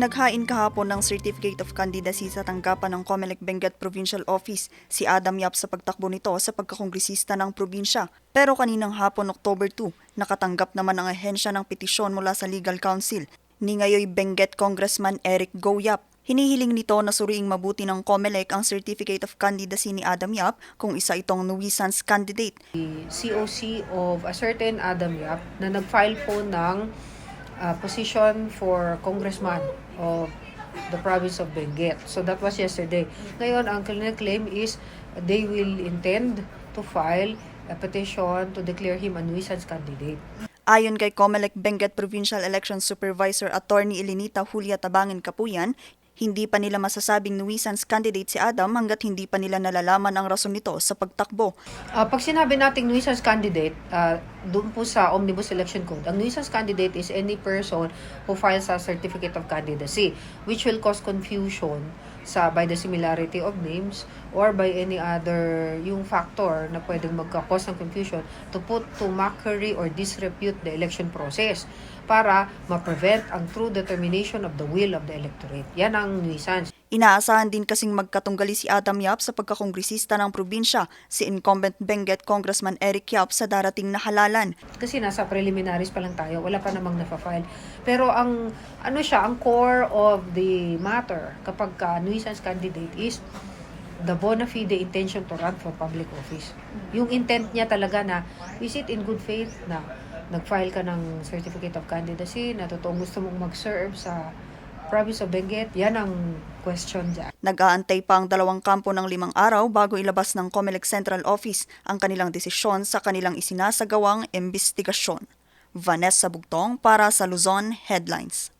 Naghain kahapon ng Certificate of Candidacy sa tanggapan ng Comelec Benguet Provincial Office si Adam Yap sa pagtakbo nito sa pagkakongresista ng probinsya. Pero kaninang hapon October 2, nakatanggap naman ang ahensya ng petisyon mula sa Legal Council ni ngayoy Benguet Congressman Eric Go Yap. Hinihiling nito na suriing mabuti ng COMELEC ang Certificate of Candidacy ni Adam Yap kung isa itong nuisance candidate. the COC of a certain Adam Yap na nag-file po ng uh, position for congressman of the province of Benguet. So that was yesterday. Ngayon, ang claim is they will intend to file a petition to declare him a nuisance candidate. Ayon kay COMELEC Benguet Provincial Election Supervisor Attorney Elenita Julia Tabangin Kapuyan, hindi pa nila masasabing nuisance candidate si Adam hanggat hindi pa nila nalalaman ang rason nito sa pagtakbo. Uh, pag sinabi nating nuisance candidate, uh, doon po sa Omnibus Election Code, ang nuisance candidate is any person who files a certificate of candidacy, which will cause confusion sa by the similarity of names or by any other yung factor na pwedeng magka-cause ng confusion to put to mockery or disrepute the election process para ma-prevent ang true determination of the will of the electorate. Yan ang nuisance. Inaasahan din kasing magkatunggali si Adam Yap sa pagkakongresista ng probinsya, si incumbent Benguet Congressman Eric Yap sa darating na halalan. kasi nasa preliminaries pa lang tayo, wala pa namang na-file. Pero ang ano siya, ang core of the matter kapag ka nuisance candidate is the bona fide intention to run for public office. Yung intent niya talaga na is it in good faith na nag-file ka ng certificate of candidacy na totoong gusto mong mag-serve sa province of Benguet, yan ang question dyan. Nag-aantay pa ang dalawang kampo ng limang araw bago ilabas ng COMELEC Central Office ang kanilang desisyon sa kanilang isinasagawang imbestigasyon. Vanessa Bugtong para sa Luzon Headlines.